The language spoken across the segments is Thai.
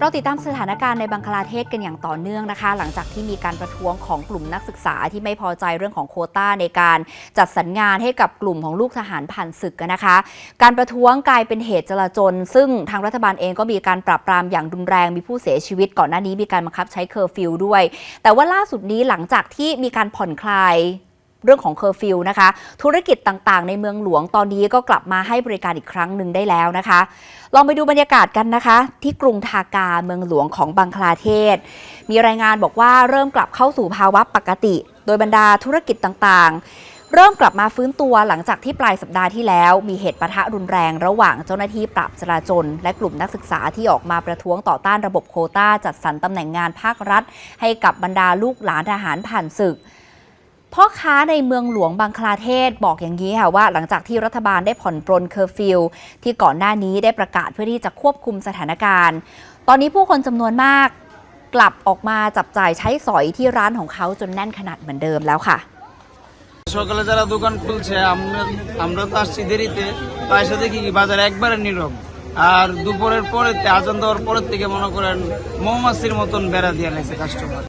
เราติดตามสถานการณ์ในบังคลาเทศกันอย่างต่อเนื่องนะคะ หลังจากที่มีการประท้วงของกลุ่มนักศึกษาที่ไม่พอใจเรื่องของโคต้าในการจัดสรรงานให้กับกลุ่มของลูกทหารผ่านศึกนะคะ การประท้วงกลายเป็นเหตุจลาจลซึ่งทางรัฐบาลเองก็มีการปราบปรามอย่างรุนแรงมีผู้เสียชีวิตก่อนหน้านี้มีการบังคับใช้เคอร์ฟิวด้วย แต่ว่าล่าสุดนี้หลังจากที่มีการผ่อนคลาย เรื่องของเคอร์ฟิวนะคะ ธุรกิจต่างๆ ในเมืองหลวงตอนนี้ก็กลับมาให้บริการอีกครั้งหนึ่งได้แล้วนะคะ ลองไปดูบรรยากาศกันนะคะ ที่กรุงทากาเมืองหลวงของบังคลาเทศ มีรายงานบอกว่าเริ่มกลับเข้าสู่ภาวะปกติ โดยบรรดาธุรกิจต่างๆเริ่มกลับมาฟื้นตัวหลังจากที่ปลายสัปดาห์ที่แล้ว มีเหตุปะทะรุนแรงระหว่างเจ้าหน้าที่ปราบจราจน และกลุ่มนักศึกษาที่ออกมาประท้วงต่อต้านระบบโคต้า จัดสรรตำแหน่งงานภาครัฐ ให้กับบรรดาลูกหลานทหารผ่านศึก พ่อค้าในเมืองหลวงบังคลาเทศบอกอย่างนี้ค่ะว่าหลังจากที่รัฐบาลได้ผ่อนปรนเคอร์ฟิวที่ก่อนหน้านี้ได้ประกาศเพื่อที่จะควบคุมสถานการณ์ ตอนนี้ผู้คนจำนวนมาก กลับออกมาจับจ่ายใช้สอยที่ร้านของเขาจนแน่นขนาดเหมือนเดิมแล้วค่ะ সকালে যারা দোকান খুলছে আমরা আমরা তো আসছি দেরিতে তো এসে দেখি কি বাজার একবারে নীরব আর দুপুরের পরে আজান দেওয়ার পরের থেকে মনে করেন মৌমাছির মতন বেড়া দিয়ে লাগছে কাস্টমার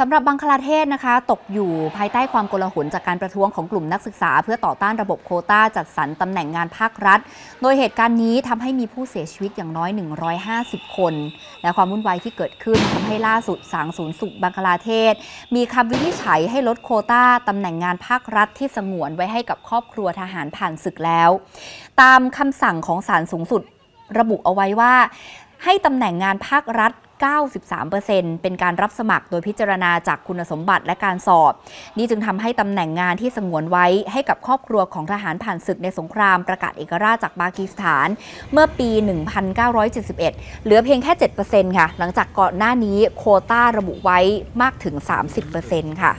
สำหรับบังคลาเทศนะคะ ตกอยู่ภายใต้ความโกลาหลจากการประท้วงของกลุ่มนักศึกษา เพื่อต่อต้านระบบโคต้าจัดสรรตำแหน่งงานภาครัฐ โดยเหตุการณ์นี้ทำให้มีผู้เสียชีวิตอย่างน้อย 150 คน และความวุ่นวายที่เกิดขึ้นทำให้ล่าสุดสางศูนย์สุขบังคลาเทศ มีคำวินิจฉัยให้ลดโคต้าตำแหน่งงานภาครัฐที่สงวนไว้ให้กับครอบครัวทหารผ่านศึกแล้ว ตามคำสั่งของศาลสูงสุดระบุเอาไว้ว่าให้ตำแหน่งงานภาครัฐ 93%เป็นการรับสมัครโดยพิจารณาจากคุณสมบัติและการสอบ นี่จึงทำให้ตำแหน่งงานที่สงวนไว้ให้กับครอบครัวของทหารผ่านศึกในสงครามประกาศเอกราชจากปากีสถาน เมื่อปี 1971 เหลือเพียงแค่ 7%ค่ะ หลังจากก่อนหน้านี้โคต้าระบุไว้มากถึง 30%ค่ะ